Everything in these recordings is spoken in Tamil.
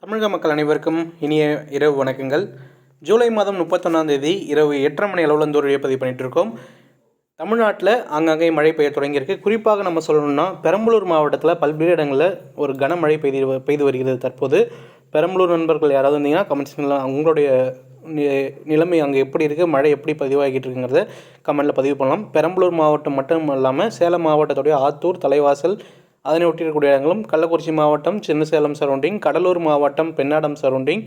தமிழக மக்கள் அனைவருக்கும் இனிய இரவு வணக்கங்கள். ஜூலை மாதம் முப்பத்தொன்னாம் தேதி இரவு எட்டரை மணி அளவில் இந்த ஒரு பதிவு பண்ணிட்டு இருக்கோம் தமிழ்நாட்டில் அங்கங்கே மழை பெய்ய தொடங்கியிருக்கு. குறிப்பாக நம்ம சொல்லணும்னா பெரம்பலூர் மாவட்டத்தில் பல்வேறு இடங்களில் ஒரு கனமழை பெய்து பெய்து வருகிறது தற்போது. பெரம்பலூர் நண்பர்கள் யாராவது இருந்தீங்கன்னா கமெண்ட்ஸில் உங்களுடைய நி- நிலைமை அங்கே எப்படி இருக்குது மழை எப்படி பதிவாகிட்டு இருக்குங்கிறத கமெண்ட்டில் பதிவு பண்ணலாம். பெரம்பலூர் மாவட்டம் மட்டும் இல்லாமல் சேலம் மாவட்டத்துடைய ஆத்தூர் தலைவாசல் அதனை ஒட்டி இடங்களும் கள்ளக்குறிச்சி மாவட்டம் சின்னசேலம் சரௌண்டிங் கடலூர் மாவட்டம் பெண்ணாடம் சரௌண்டிங்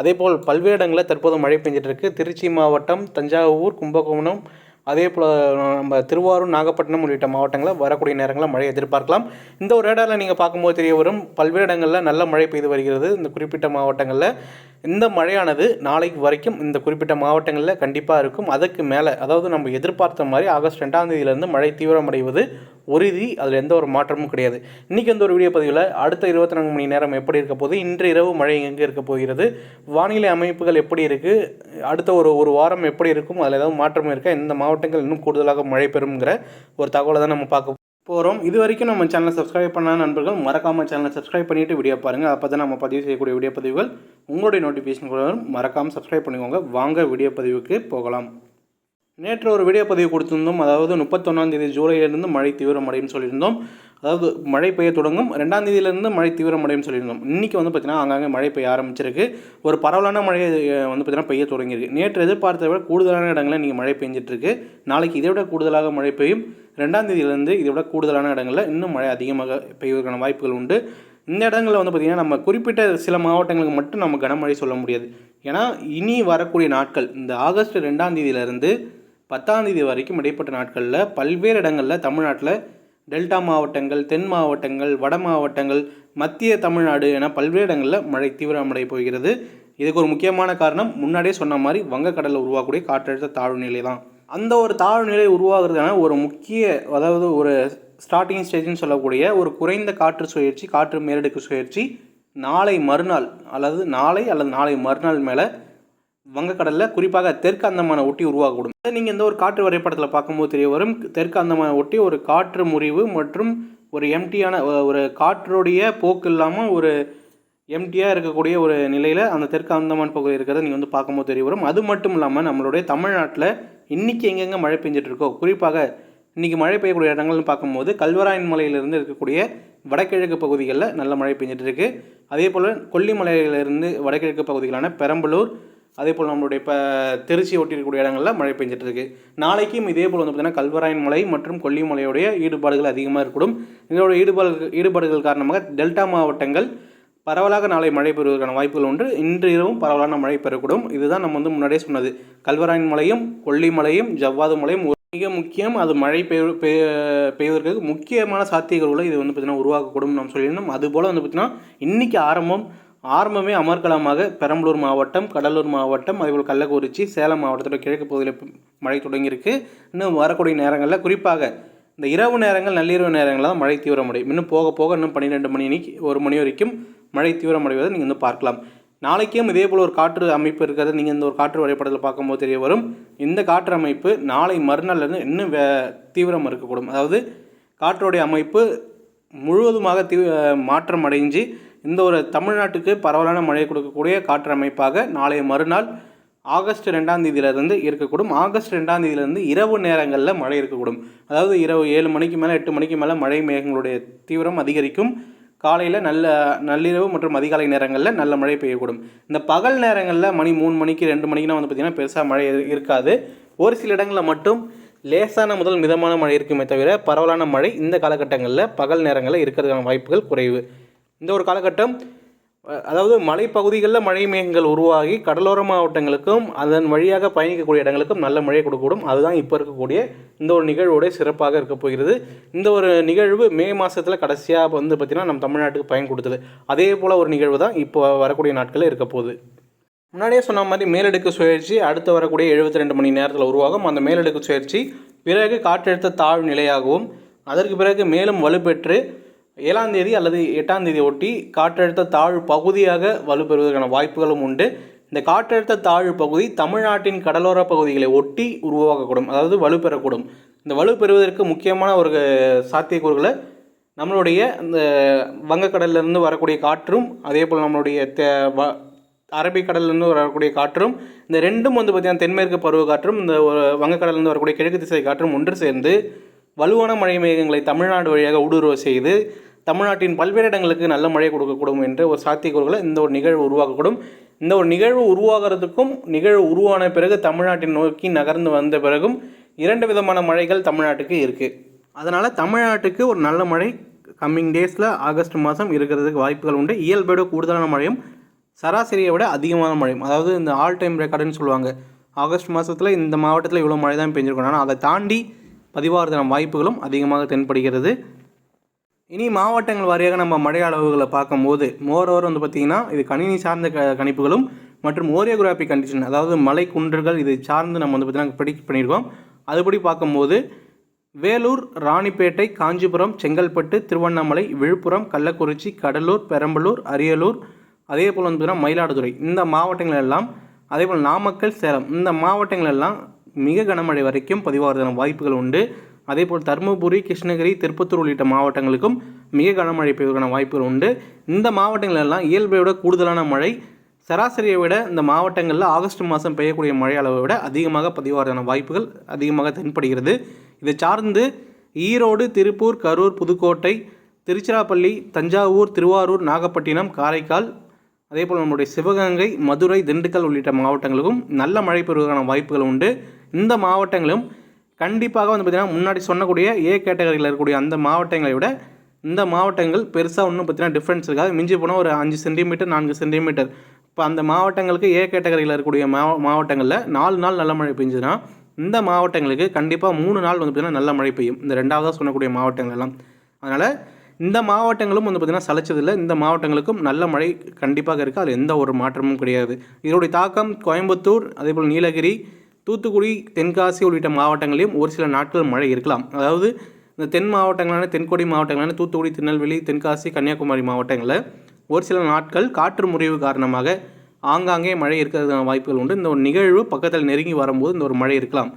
அதேபோல் பல்வேறு இடங்களில் தற்போது மழை பெஞ்சிகிட்டுருக்கு திருச்சி மாவட்டம் தஞ்சாவூர் கும்பகோணம் அதே போல் நம்ம திருவாரூர் நாகப்பட்டினம் உள்ளிட்ட மாவட்டங்களில் வரக்கூடிய நேரங்களில் மழை எதிர்பார்க்கலாம். இந்த ஒரு ரேடாரில் நீங்கள் பார்க்கும்போது தெரிய வரும் பல்வேறு இடங்களில் நல்ல மழை பெய்து வருகிறது. இந்த குறிப்பிட்ட மாவட்டங்களில் இந்த மழையானது நாளைக்கு வரைக்கும் இந்த குறிப்பிட்ட மாவட்டங்களில் கண்டிப்பாக இருக்கும். அதுக்கு மேலே அதாவது நம்ம எதிர்பார்த்த மாதிரி ஆகஸ்ட் ரெண்டாம் தேதியிலேருந்து மழை தீவிரமடைவது உறுதி அதில் எந்த ஒரு மாற்றமும் கிடையாது. இன்றைக்கி வந்து ஒரு வீடியோ பதிவில் அடுத்த இருபத்தி நான்கு மணி நேரம் எப்படி இருக்க போகுது இன்று இரவு மழை எங்கே இருக்க போகிறது வானிலை அமைப்புகள் எப்படி இருக்குது அடுத்த ஒரு ஒரு வாரம் எப்படி இருக்கும் அதில் ஏதாவது மாற்றம் இருக்கா இந்த மாவட்டங்கள் இன்னும் கூடுதலாக மழை பெறுங்கிற ஒரு தகவலை தான் நம்ம பார்க்க போகிறோம் இது வரைக்கும் நம்ம சேனலை சப்ஸ்கிரைப் பண்ண நண்பர்கள் மறக்காமல் சேனலை சப்ஸ்கிரைப் பண்ணிவிட்டு வீடியோ பாருங்கள் அப்போ தான் நம்ம பதிவு செய்யக்கூடிய வீடியோ பதிவுகள் உங்களுடைய நோட்டிஃபிகேஷன் கூட மறக்காமல் சப்ஸ்கிரைப் பண்ணிக்கோங்க. வாங்க வீடியோ பதிவுக்கு போகலாம். நேற்று ஒரு வீடியோ பதிவு கொடுத்திருந்தோம். அதாவது முப்பத்தொன்னாம் தேதி ஜூலையிலிருந்து மழை தீவிரமடையும் சொல்லியிருந்தோம். அதாவது மழை பெய்ய தொடங்கும். ரெண்டாம் தேதியிலேருந்து மழை தீவிரமடையும் சொல்லியிருந்தோம். இன்றைக்கி வந்து பார்த்திங்கன்னா அங்கங்கே மழை பெய்ய ஆரம்பிச்சிருக்கு. ஒரு பரவலான மழை வந்து பார்த்திங்கன்னா பெய்ய தொடங்கியிருக்கு. நேற்று எதிர்பார்த்ததை விட கூடுதலான இடங்களில் இன்றைக்கி மழை பெஞ்சிட்ருக்கு. நாளைக்கு இதை விட கூடுதலாக மழை பெய்யும். ரெண்டாம் தேதியிலேருந்து இதை விட கூடுதலான இடங்களில் இன்னும் மழை அதிகமாக பெய்வதற்கான வாய்ப்புகள் உண்டு. இந்த இடங்களில் வந்து பார்த்திங்கன்னா நம்ம குறிப்பிட்ட சில மாவட்டங்களுக்கு மட்டும் நம்ம கனமழை சொல்ல முடியாது. ஏன்னா இனி வரக்கூடிய நாட்கள் இந்த ஆகஸ்ட் ரெண்டாம் தேதியிலேருந்து பத்தாம் தேதி வரைக்கும் இடைப்பட்ட நாட்களில் பல்வேறு இடங்களில் தமிழ்நாட்டில் டெல்டா மாவட்டங்கள் தென் மாவட்டங்கள் வட மாவட்டங்கள் மத்திய தமிழ்நாடு என பல்வேறு இடங்களில் மழை தீவிரமடைய போகிறது. இதுக்கு ஒரு முக்கியமான காரணம் முன்னாடியே சொன்ன மாதிரி வங்கக்கடலில் உருவாகக்கூடிய காற்றழுத்த தாழ்வு நிலை தான். அந்த ஒரு தாழ்வு நிலை உருவாகிறதுக்கான ஒரு முக்கிய அதாவது ஒரு ஸ்டார்டிங் ஸ்டேஜ்னு சொல்லக்கூடிய ஒரு குறைந்த காற்று சுழற்சி காற்று மேலடுக்கு சுழற்சி நாளை மறுநாள் அல்லது நாளை அல்லது நாளை மறுநாள் மேலே வங்கக்கடலில் குறிப்பாக தெற்கு அந்தமான ஒட்டி உருவாகக்கூடும். அதை நீங்கள் இந்த ஒரு காற்று வரைபடத்தில் பார்க்கும்போது தெரிய வரும்? தெற்கு அந்தமான ஒட்டி ஒரு காற்று முறிவு மற்றும் ஒரு எம்டியான ஒரு காற்றுடைய போக்கு இல்லாமல் ஒரு எம்டியாக இருக்கக்கூடிய ஒரு நிலையில் அந்த தெற்கு அந்தமான் பகுதி இருக்கிறத நீங்கள் வந்து பார்க்கும்போது தெரிய வரும். அது மட்டும் இல்லாமல் நம்மளுடைய தமிழ்நாட்டில் இன்றைக்கி எங்கெங்கே மழை பெஞ்சிட்ருக்கோ குறிப்பாக இன்றைக்கி மழை பெய்யக்கூடிய இடங்கள்னு பார்க்கும்போது கல்வராயன் மலையிலிருந்து இருக்கக்கூடிய வடகிழக்கு பகுதிகளில் நல்ல மழை பெஞ்சிட்ருக்கு. அதே போல் கொல்லிமலையிலிருந்து வடகிழக்கு பகுதிகளான பெரம்பலூர் அதே போல் நம்மளுடைய இப்போ திருச்சி ஒட்டியிருக்கக்கூடிய இடங்களில் மழை பெஞ்சிட்ருக்கு நாளைக்கும் இதே போல் வந்து பார்த்திங்கன்னா கல்வராயன் மலை மற்றும் கொல்லிமலையுடைய ஈடுபாடுகள் அதிகமாக இருக்கக்கூடும். இதோட ஈடுபாடு ஈடுபாடுகள் காரணமாக டெல்டா மாவட்டங்கள் பரவலாக நாளை மழை பெறுவதற்கான வாய்ப்புகள் ஒன்று இன்று இரவும் பரவலான மழை பெறக்கூடும். இதுதான் நம்ம வந்து முன்னாடியே சொன்னது. கல்வராயன் மலையும் கொல்லிமலையும் ஜவ்வாது மலையும் மிக முக்கியம். அது மழை பெய்வ பெய்வதற்கு முக்கியமான சாத்தியக்கூறுகளை இது வந்து பார்த்திங்கன்னா உருவாக்கக்கூடும். நம்ம சொல்லியிருந்தோம். அதுபோல் வந்து பார்த்திங்கன்னா இன்றைக்கி ஆரம்பம் ஆரம்பமே அமர்கலமாக பெரம்பலூர் மாவட்டம் கடலூர் மாவட்டம் அதேபோல் கள்ளக்குறிச்சி சேலம் மாவட்டத்தோட கிழக்கு பகுதியில் மழை தொடங்கியிருக்கு. இன்னும் வரக்கூடிய நேரங்களில் குறிப்பாக இந்த இரவு நேரங்கள் நள்ளிரவு நேரங்களில் தான் மழை தீவிரமடையும் இன்னும் போக போக இன்னும் பன்னிரெண்டு மணி அன்னைக்கு ஒரு மணி வரைக்கும் மழை தீவிரமடைவதை நீங்கள் வந்து பார்க்கலாம். நாளைக்கும் இதே போல் ஒரு காற்று அமைப்பு இருக்கிறது. நீங்கள் இந்த ஒரு காற்று வரைபடத்தில் பார்க்கும்போது தெரிய வரும். இந்த காற்று அமைப்பு நாளை மறுநாள்லேருந்து இன்னும் வே தீவிரம் இருக்கக்கூடும். அதாவது காற்றுடைய அமைப்பு முழுவதுமாக தீ மாற்றம் அடைஞ்சு இந்த ஒரு தமிழ்நாட்டுக்கு பரவலான மழை கொடுக்கக்கூடிய காற்று அமைப்பாக நாளைய மறுநாள் ஆகஸ்ட் ரெண்டாம் தேதியிலிருந்து இருக்கக்கூடும். ஆகஸ்ட் ரெண்டாம் தேதியிலிருந்து இரவு நேரங்களில் மழை இருக்கக்கூடும். அதாவது இரவு ஏழு மணிக்கு மேலே எட்டு மணிக்கு மேலே மழை மேகங்களுடைய தீவிரம் அதிகரிக்கும். காலையில் நல்ல நள்ளிரவு மற்றும் அதிகாலை நேரங்களில் நல்ல மழை பெய்யக்கூடும். இந்த பகல் நேரங்களில் மணி மூணு மணிக்கு ரெண்டு மணிக்குனா வந்து பார்த்திங்கன்னா பெருசாக மழை இருக்காது. ஒரு சில இடங்களில் மட்டும் லேசான முதல் மிதமான மழை இருக்குமே தவிர பரவலான மழை இந்த காலகட்டங்களில் பகல் நேரங்களில் இருக்கிறதுக்கான வாய்ப்புகள் குறைவு. இந்த ஒரு காலகட்டம் அதாவது மலைப்பகுதிகளில் மழை மேகங்கள் உருவாகி கடலோர மாவட்டங்களுக்கும் அதன் வழியாக பயணிக்கக்கூடிய இடங்களுக்கும் நல்ல மழையை கொடுக்கக்கூடும். அதுதான் இப்போ இருக்கக்கூடிய இந்த ஒரு நிகழ்வோட சிறப்பாக இருக்க போகிறது. இந்த ஒரு நிகழ்வு மே மாதத்தில் கடைசியாக வந்து பார்த்திங்கன்னா நம்ம தமிழ்நாட்டுக்கு பயன் கொடுத்தது. அதே போல் ஒரு நிகழ்வு தான் இப்போ வரக்கூடிய நாட்களில் இருக்க போகுது. முன்னாடியே சொன்ன மாதிரி மேலடுக்கு சுழற்சி அடுத்து வரக்கூடிய 72 ரெண்டு மணி நேரத்தில் உருவாகும். அந்த மேலடுக்கு சுழற்சி பிறகு காற்றழுத்த தாழ்வு நிலையாகவும் அதற்கு பிறகு மேலும் வலுப்பெற்று ஏழாம் தேதி அல்லது எட்டாம் தேதி ஒட்டி காற்றழுத்த தாழ்வு பகுதியாக வலுப்பெறுவதற்கான வாய்ப்புகளும் உண்டு. இந்த காற்றழுத்த தாழ்வு பகுதி தமிழ்நாட்டின் கடலோர பகுதிகளை ஒட்டி உருவாக்கக்கூடும் அதாவது வலுப்பெறக்கூடும். இந்த வலுப்பெறுவதற்கு முக்கியமான ஒரு சாத்தியக்கூறுகளை நம்மளுடைய இந்த வங்கக்கடல்லேருந்து வரக்கூடிய காற்றும் அதே போல் நம்மளுடைய தே வ அரபிக்கடல்லேருந்து வரக்கூடிய காற்றும் இந்த ரெண்டும் வந்து பார்த்திங்கன்னா தென்மேற்கு பருவ காற்றும் இந்த ஒரு வங்கக்கடல்லேருந்து வரக்கூடிய கிழக்கு திசை காற்றும் ஒன்று சேர்ந்து வலுவான மழை மேகங்களை தமிழ்நாடு வழியாக ஊடுருவ செய்து தமிழ்நாட்டின் பல்வேறு இடங்களுக்கு நல்ல மழை கொடுக்கக்கூடும் என்ற ஒரு சாத்தியக்கூறுகளை இந்த ஒரு நிகழ்வு உருவாக்கக்கூடும். இந்த ஒரு நிகழ்வு உருவாகிறதுக்கும் நிகழ்வு உருவான பிறகு தமிழ்நாட்டின் நோக்கி நகர்ந்து வந்த பிறகும் இரண்டு விதமான மழைகள் தமிழ்நாட்டுக்கு இருக்குது அதனால் தமிழ்நாட்டுக்கு ஒரு நல்ல மழை கம்மிங் டேஸில் ஆகஸ்ட் மாதம் இருக்கிறதுக்கு வாய்ப்புகள் உண்டு. இயல்போட கூடுதலான மழையும் சராசரியை விட அதிகமான மழையும். அதாவது இந்த ஆல் டைம் ரெக்கார்டுன்னு சொல்லுவாங்க. ஆகஸ்ட் மாதத்தில் இந்த மாவட்டத்தில் இவ்வளோ மழை தான் பெஞ்சிருக்கணும் ஆனால் அதை தாண்டி பதிவாகிறதான வாய்ப்புகளும் அதிகமாக தென்படுகிறது. இனி மாவட்டங்கள் வாரியாக நம்ம மழை அளவுகளை பார்க்கும்போது மோரோவர் வந்து பார்த்திங்கன்னா இது கணினி சார்ந்த க கணிப்புகளும் மற்றும் ஓரியோகிராஃபி கண்டிஷன் அதாவது மலை குன்றுகள் இது சார்ந்து நம்ம வந்து பார்த்திங்கன்னா ப்ரெடிக்ட் பண்ணியிருக்கோம். அதுபடி பார்க்கும்போது வேலூர் ராணிப்பேட்டை காஞ்சிபுரம் செங்கல்பட்டு திருவண்ணாமலை விழுப்புரம் கள்ளக்குறிச்சி கடலூர் பெரம்பலூர் அரியலூர் அதே போல் வந்து பார்த்திங்கன்னா மயிலாடுதுறை. இந்த மாவட்டங்கள் எல்லாம் அதே போல் நாமக்கல் சேலம் இந்த மாவட்டங்கள் எல்லாம் மிக கனமழை வரைக்கும் பதிவாகிறதான வாய்ப்புகள் உண்டு. அதேபோல் தருமபுரி கிருஷ்ணகிரி திருப்பத்தூர் உள்ளிட்ட மாவட்டங்களுக்கும் மிக கனமழை பெய்வதற்கான வாய்ப்புகள் உண்டு. இந்த மாவட்டங்களெல்லாம் இயல்பையோட இயல்பை விட கூடுதலான மழை சராசரியை விட இந்த மாவட்டங்களில் ஆகஸ்ட் மாதம் பெய்யக்கூடிய மழை அளவை விட அதிகமாக பதிவாகிறதான வாய்ப்புகள் அதிகமாக தென்படுகிறது. இதை சார்ந்து ஈரோடு திருப்பூர் கரூர் புதுக்கோட்டை திருச்சிராப்பள்ளி தஞ்சாவூர் திருவாரூர் நாகப்பட்டினம் காரைக்கால் அதே போல் நம்முடைய சிவகங்கை மதுரை திண்டுக்கல் உள்ளிட்ட மாவட்டங்களுக்கும் நல்ல மழை பெறுவதற்கான வாய்ப்புகள் உண்டு. இந்த மாவட்டங்களும் கண்டிப்பாக வந்து பார்த்திங்கன்னா முன்னாடி சொன்னக்கூடிய ஏ கேட்டகரியில் இருக்கக்கூடிய அந்த மாவட்டங்களை விட இந்த மாவட்டங்கள் பெருசாக ஒன்றும் பார்த்தீங்கன்னா டிஃப்ரென்ஸ் இருக்காது. மிஞ்சி போனால் ஒரு அஞ்சு சென்டிமீட்டர் நான்கு சென்டிமீட்டர் இப்போ அந்த மாவட்டங்களுக்கு ஏ கேட்டகரியில் இருக்கக்கூடிய மாவ மாவட்டங்களில் நாலு நாள் நல்ல மழை பெஞ்சுதுன்னா இந்த மாவட்டங்களுக்கு கண்டிப்பாக மூணு நாள் வந்து பார்த்திங்கன்னா நல்ல மழை பெய்யும். இந்த ரெண்டாவதாக சொல்லக்கூடிய மாவட்டங்கள் எல்லாம். அதனால் இந்த மாவட்டங்களும் வந்து பார்த்திங்கன்னா சளைச்சதில்லை இந்த மாவட்டங்களுக்கும் நல்ல மழை கண்டிப்பாக இருக்குது அதில் எந்த ஒரு மாற்றமும் கிடையாது. இதனுடைய தாக்கம் கோயம்புத்தூர் அதேபோல் நீலகிரி தூத்துக்குடி தென்காசி உள்ளிட்ட மாவட்டங்களிலும் ஒரு சில நாட்கள் மழை இருக்கலாம். அதாவது இந்த தென் மாவட்டங்களான தென்கொடி மாவட்டங்களான தூத்துக்குடி திருநெல்வேலி தென்காசி கன்னியாகுமரி மாவட்டங்களில் ஒரு சில நாட்கள் காற்று முறிவு காரணமாக ஆங்காங்கே மழை இருக்கிறதுக்கான வாய்ப்புகள் உண்டு. இந்த ஒரு நிகழ்வு பக்கத்தில் நெருங்கி வரும்போது இந்த ஒரு மழை இருக்கலாம்.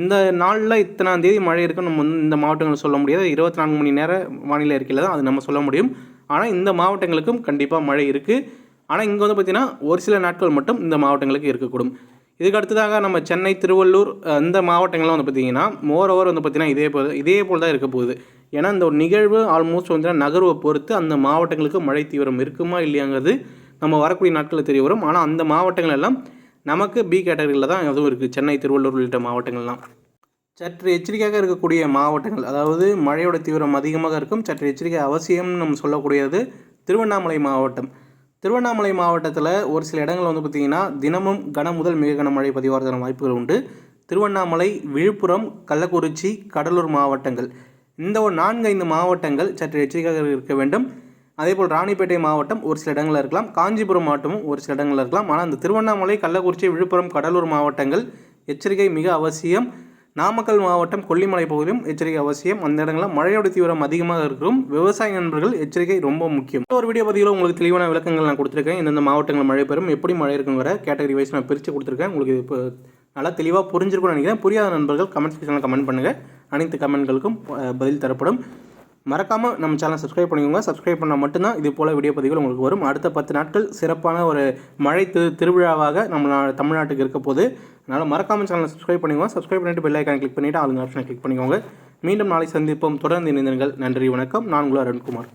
இந்த நாளில் இத்தனாம் தேதி மழை இருக்குன்னு நம்ம வந்து இந்த மாவட்டங்களில் சொல்ல முடியாது. இருபத்தி நான்கு மணி நேர வானிலை இருக்கையில் தான் அது நம்ம சொல்ல முடியும். ஆனால் இந்த மாவட்டங்களுக்கும் கண்டிப்பாக மழை இருக்குது ஆனால் இங்கே வந்து பார்த்திங்கன்னா ஒரு சில நாட்கள் மட்டும் இந்த மாவட்டங்களுக்கு இருக்கக்கூடும். இதுக்கு அடுத்ததாக நம்ம சென்னை திருவள்ளூர் இந்த மாவட்டங்கள்லாம் வந்து பார்த்திங்கன்னா மோர் ஓவர் வந்து பார்த்திங்கன்னா இதே போல் இதே போல் தான் இருக்க போகுது. ஏன்னா இந்த ஒரு நிகழ்வு ஆல்மோஸ்ட் வந்து நகர்வை பொறுத்து அந்த மாவட்டங்களுக்கு மழை தீவிரம் இருக்குமா இல்லையாங்கிறது நம்ம வரக்கூடிய நாட்களில் தெரிய வரும். ஆனால் அந்த மாவட்டங்கள் எல்லாம் நமக்கு பி கேட்டகரியில் தான் அதுவும் இருக்குது சென்னை திருவள்ளூர் உள்ளிட்ட மாவட்டங்கள்லாம். சற்று எச்சரிக்கையாக இருக்கக்கூடிய மாவட்டங்கள் அதாவது மழையோட தீவிரம் அதிகமாக இருக்கும். சற்று எச்சரிக்கை அவசியம்னு நம்ம சொல்லக்கூடியது திருவண்ணாமலை மாவட்டம். திருவண்ணாமலை மாவட்டத்தில் ஒரு சில இடங்கள் வந்து பார்த்திங்கன்னா தினமும் கன முதல் மிக கனமழை பதிவாகிறதான வாய்ப்புகள் உண்டு. திருவண்ணாமலை விழுப்புரம் கள்ளக்குறிச்சி கடலூர் மாவட்டங்கள். இந்த ஒரு நான்கு ஐந்து மாவட்டங்கள் சற்று எச்சரிக்கையாக இருக்க வேண்டும். அதேபோல் ராணிப்பேட்டை மாவட்டம் ஒரு சில இடங்களில் இருக்கலாம். காஞ்சிபுரம் மாவட்டமும் ஒரு சில இடங்களில் இருக்கலாம். ஆனால் அந்த திருவண்ணாமலை கள்ளக்குறிச்சி விழுப்புரம் கடலூர் மாவட்டங்கள் எச்சரிக்கை மிக அவசியம். நாமக்கல் மாவட்டம் கொல்லிமலை பகுதியும் எச்சரிக்கை அவசியம். அந்த இடங்களில் மழையோட தீவிரம் அதிகமாக இருக்கும். விவசாய நண்பர்கள் எச்சரிக்கை ரொம்ப முக்கியம். ஒரு வீடியோ பதிவில் உங்களுக்கு தெளிவான விளக்கங்கள் நான் கொடுத்துருக்கேன். எந்தெந்த மாவட்டங்கள் மழை பெறும் எப்படி மழை இருக்குங்கிற கேட்டகரி வைஸ் நான் பிரித்து கொடுத்துருக்கேன். உங்களுக்கு இப்போ நல்லா தெளிவாக புரிஞ்சிருக்கும்னு நினைக்கிறேன். புரியாத நண்பர்கள் கமெண்ட் செக்ஷனில் கமெண்ட் பண்ணுங்கள் அனைத்து கமெண்ட்களுக்கும் பதில் தரப்படும். மறக்காமல் நம்ம சேனல் சப்ஸ்கிரைப் பண்ணிக்கோங்க. சப்ஸ்கிரைப் பண்ணால் மட்டும்தான் இது போல் வீடியோ பதிவுகள் உங்களுக்கு வரும். அடுத்த பத்து நாட்கள் சிறப்பான ஒரு மழை திரு திருவிழாவாக நம்ம தமிழ்நாட்டுக்கு இருக்க போது. அதனால் மறக்காமல் சேனலை சப்ஸ்கிரைப் பண்ணிக்கோங்க. சப்ஸ்கிரைப் பண்ணிவிட்டு பெல் ஐக்கான் கிளிக் பண்ணிவிட்டு ஆளுங்க ஆப்ஷனை கிளிக் பண்ணிக்கோங்க. மீண்டும் நாளை சந்திப்போம். தொடர்ந்து இணைந்தீர்கள் நன்றி வணக்கம். நான் உங்கள் அருண்குமார்.